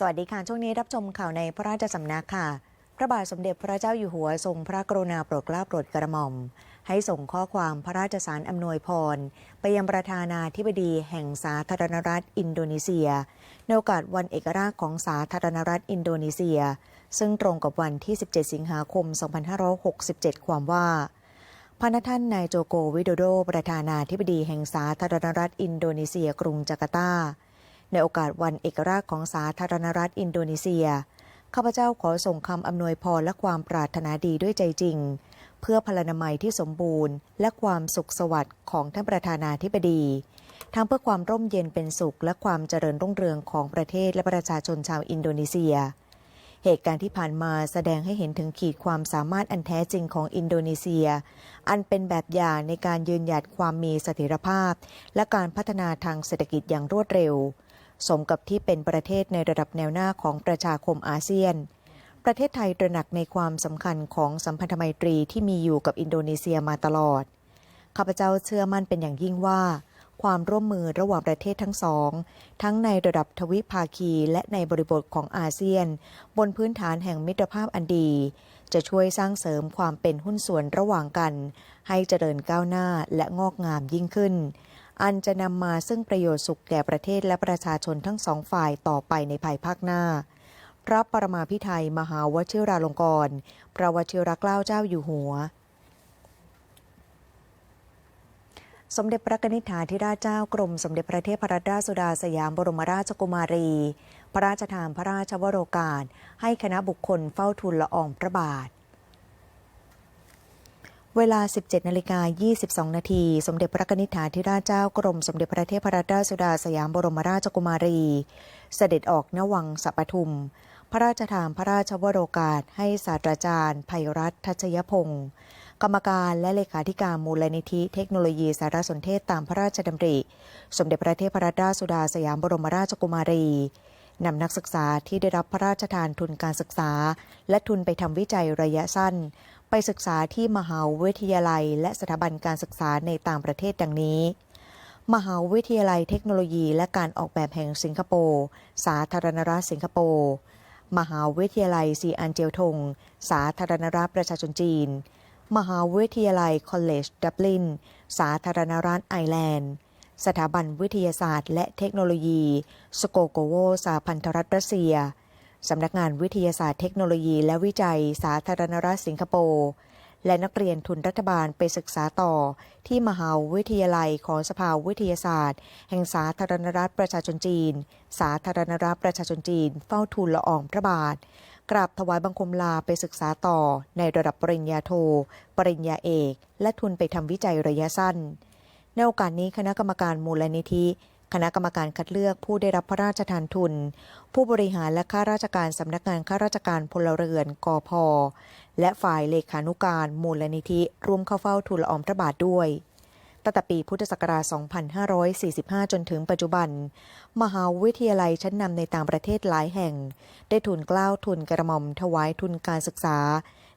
สวัสดีค่ะ ช่วงนี้รับชมข่าวในพระราชสำนักค่ะ พระบาทสมเด็จพระเจ้าอยู่หัวทรงพระกรุณาโปรดเกล้าโปรดกระหม่อม ให้ส่งข้อความพระราชสารอำนวยพร ไปยังประธานาธิบดีแห่งสาธารณรัฐอินโดนีเซียในโอกาสวันเอกราชของสาธารณรัฐอินโดนีเซีย ซึ่งตรงกับวันที่ 17 สิงหาคม 2567 ความว่าพระนท่านนายโจโกวิโดโด ประธานาธิบดีแห่งสาธารณรัฐอินโดนีเซียกรุงจาการ์ตา ในโอกาสวันเอกราชของสาธารณรัฐอินโดนีเซีย ข้าพเจ้าขอส่งคำอำนวยพรและความปรารถนาดีด้วยใจจริง เพื่อพลานามัยที่สมบูรณ์ และความสุขสวัสดิ์ของท่านประธานาธิบดี ทั้งเพื่อความร่มเย็นเป็นสุข และความเจริญรุ่งเรืองของประเทศและประชาชนชาวอินโดนีเซีย เหตุการณ์ที่ผ่านมาแสดงให้เห็นถึงขีดความสามารถอันแท้จริงของอินโดนีเซีย อันเป็นแบบอย่างในการยืนหยัดความมีเสถียรภาพ และการพัฒนาทางเศรษฐกิจอย่างรวดเร็ว สมกับที่เป็นประเทศในระดับแนวหน้าของประชาคมอาเซียน ประเทศไทยตระหนักในความสำคัญของสัมพันธไมตรีที่มีอยู่กับอินโดนีเซียมาตลอด ข้าพเจ้าเชื่อมั่นเป็นอย่างยิ่งว่า ความร่วมมือระหว่างประเทศทั้งสอง ทั้งในระดับทวิภาคีและในบริบทของอาเซียน บนพื้นฐานแห่งมิตรภาพอันดี จะช่วยสร้างเสริมความเป็นหุ้นส่วนระหว่างกัน ให้เจริญก้าวหน้าและงอกงามยิ่งขึ้น อันจะนำมาซึ่งประโยชน์สุขแก่ประเทศและประชาชนทั้งสองฝ่ายต่อไปในภายภาคหน้า พระปรมาภิไธยมหาวชิราลงกรณ์พระวชิรเกล้าเจ้าอยู่หัว สมเด็จพระนิธิฐาธิราชเจ้ากรม สมเด็จพระเทพรัตนราชสุดาสยามบรมราชกุมารี พระราชทานพระราชวโรกาส ให้คณะบุคคลเฝ้าทูลละอองพระบาท เวลา 17นาฬิกา22 นาที สมเด็จพระนิธิฐาธิราชเจ้ากรม สมเด็จพระเทพรัตนราชสุดาสยามบรมราชกุมารี เสด็จออกณวังสัปทุม พระราชทานพระราชวโรกาส ให้ศาสตราจารย์ภัยรัตน์ทัชยพงศ์กรรมการและเลขาธิการมูลนิธิเทคโนโลยีสารสนเทศตามพระราชดำริ สมเด็จพระเทพรัตนราชสุดาสยามบรมราชกุมารี นำนักศึกษาที่ได้รับพระราชทานทุนการศึกษา และทุนไปทำวิจัยระยะสั้น ศึกษาที่มหาวิทยาลัย และสถาบันการศึกษาในต่างประเทศดังนี้ มหาวิทยาลัยเทคโนโลยี และการออกแบบแห่งสิงคโปร์ สาธารณรัฐสิงคโปร์ มหาวิทยาลัยซีอันเจียวทง สาธารณรัฐประชาชนจีน มหาวิทยาลัยคอลเลจดับลิน สาธารณรัฐไอร์แลนด์ สถาบันวิทยาศาสตร์ และเทคโนโลยี สโกโกโวสาพันธรัฐรัสเซีย สำนักงานวิทยาศาสตร์เทคโนโลยีและวิจัยสาธารณรัฐสิงคโปร์และนักเรียนทุนรัฐบาลไปศึกษาต่อ ที่มหาวิทยาลัยของสภาวิทยาศาสตร์ แห่งสาธารณรัฐประชาชนจีน สาธารณรัฐประชาชนจีน เฝ้าทูลละอองพระบาท กราบถวายบังคมลาไปศึกษาต่อ ในระดับปริญญาโท ปริญญาเอก และทุนไปทำวิจัยระยะสั้น ในโอกาสนี้คณะกรรมการมูลนิธิ คณะกรรมการคัดเลือกผู้ได้รับพระราชทานทุน ผู้บริหารและข้าราชการสำนักงานข้าราชการพลเรือนกอพและฝ่ายเลขานุการมูลนิธิร่วมเข้าเฝ้าทูลละอองพระบาทด้วยตั้งแต่ปีพุทธศักราช 2545 จนถึงปัจจุบัน มหาวิทยาลัยชั้นนำในต่างประเทศหลายแห่ง ได้ทุนกล้าวทุนกระหม่อมถวายทุนการศึกษา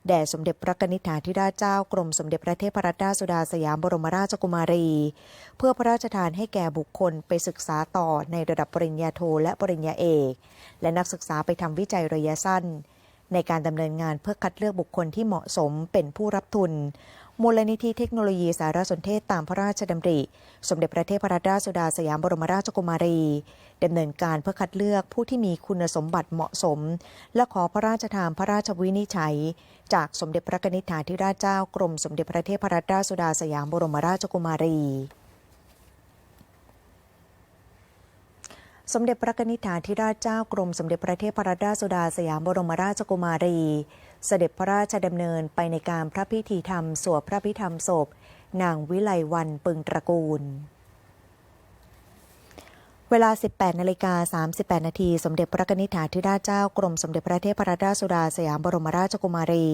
แด่สมเด็จพระนิธิฐาธิราชเจ้ากรมสมเด็จพระเทพรัตนราชสุดาสยามบรมราชกุมารี เพื่อพระราชทานให้แก่บุคคลไปศึกษาต่อในระดับปริญญาโทและปริญญาเอก และนักศึกษาไปทำวิจัยระยะสั้น ในการดำเนินงานเพื่อคัดเลือกบุคคลที่เหมาะสมเป็นผู้รับทุน มูลนิธิเทคโนโลยีสารสนเทศตามพระราชดำริ สมเด็จพระเทพรัตนราชสุดาสยามบรมราชกุมารีดำเนินการเพื่อคัดเลือกผู้ที่มีคุณสมบัติเหมาะสม และขอพระราชทานพระราชวินิจฉัย จากสมเด็จพระนิธิฐาธิราชเจ้ากรมสมเด็จพระเทพรัตนราชสุดาสยามบรมราชกุมารีสมเด็จพระนิธิฐาธิราชเจ้ากรมสมเด็จพระเทพรัตนราชสุดาสยามบรมราชกุมารี เสด็จพระราชดำเนินไปในการพระพิธีธรรมสวดพระพิธรรมศพ นางวิไลวันปึงตระกูล เวลา 18นาฬิกา38 นาทีสมเด็จพระนิธิฐาธิราชเจ้ากรมสมเด็จพระเทพรัตนราชสุดาสยามบรมราชกุมารี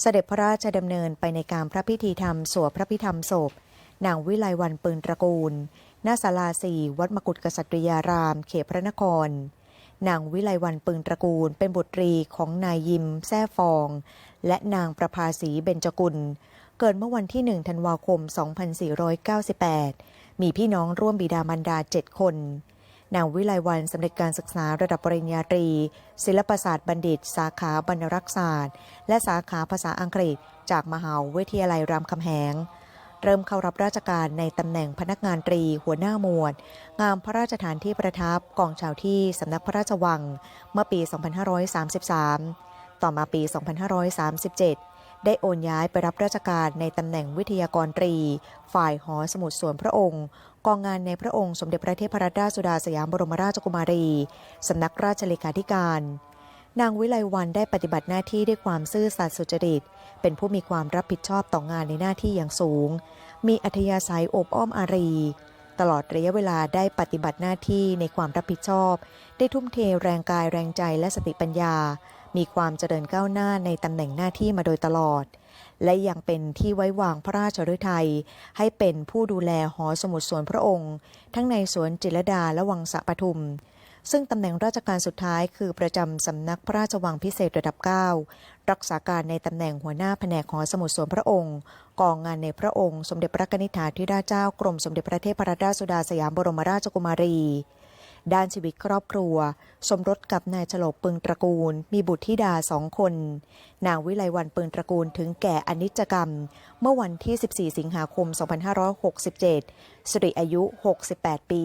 เสด็จพระราชดำเนินไปในการพระพิธีธรรมสวดพระพิธรรมศพ นางวิไลวันปึงตระกูลหน้าศาลาสี่วัดมกุฏกษัตริยาราม เขตพระนคร นางวิไลวันปึงตระกูล เป็นบุตรีของนายยิมแซ่ฟอง และนางประภาสีเบญจกุล เกิดเมื่อวันที่ 1 ธันวาคม 2498 มีพี่น้องร่วมบิดามารดา 7 คน นางวิไลวันสำเร็จการศึกษาระดับปริญญาตรี ศิลปศาสตร์บัณฑิต สาขาบรรณรักษศาสตร์ และสาขาภาษาอังกฤษ จากมหาวิทยาลัยรามคำแหง เริ่มเข้ารับราชการในตำแหน่งพนักงานตรีหัวหน้าหมวด งามพระราชฐานที่ประทับกองชาวที่สำนักพระราชวัง เมื่อปี 2533 ต่อมาปี 2537 ได้โอนย้ายไปรับราชการในตำแหน่งวิทยากรตรี ฝ่ายหอสมุดส่วนพระองค์ กองงานในพระองค์สมเด็จพระเทพรัตนราชสุดาสยามบรมราชกุมารีสำนักราชเลขาธิการ นางวิไลวันได้ปฏิบัติหน้าที่ด้วยความซื่อสัตย์สุจริต เป็นผู้มีความรับผิดชอบต่องานในหน้าที่อย่างสูง มีอัธยาศัยอบอ้อมอารี ตลอดระยะเวลาได้ปฏิบัติหน้าที่ในความรับผิดชอบ ได้ทุ่มเทแรงกายแรงใจและสติปัญญา มีความเจริญก้าวหน้าในตำแหน่งหน้าที่มาโดยตลอด และยังเป็นที่ไว้วางพระราชฤทัยให้เป็นผู้ดูแลหอสมุดสวนพระองค์ ทั้งในสวนจิรดาและวังสะปทุม ซึ่งตำแหน่งราชการสุดท้ายคือประจำสำนักพระราชวังพิเศษระดับ 9 รักษาการในตำแหน่งหัวหน้าแผนกหอสมุดสวนพระองค์ กองงานในพระองค์ สมเด็จพระนิษฐาธิราชเจ้ากรมสมเด็จพระเทพรัตนราชสุดาสยามบรมราชกุมารี ด้านชีวิตครอบครัว สมรสกับนายฉลบปึงตระกูล มีบุตรธิดาสองคน นางวิไลวันปึงตระกูลถึงแก่อนิจกรรม เมื่อวันที่ 14 สิงหาคม 2567 สิริอายุ 68 ปี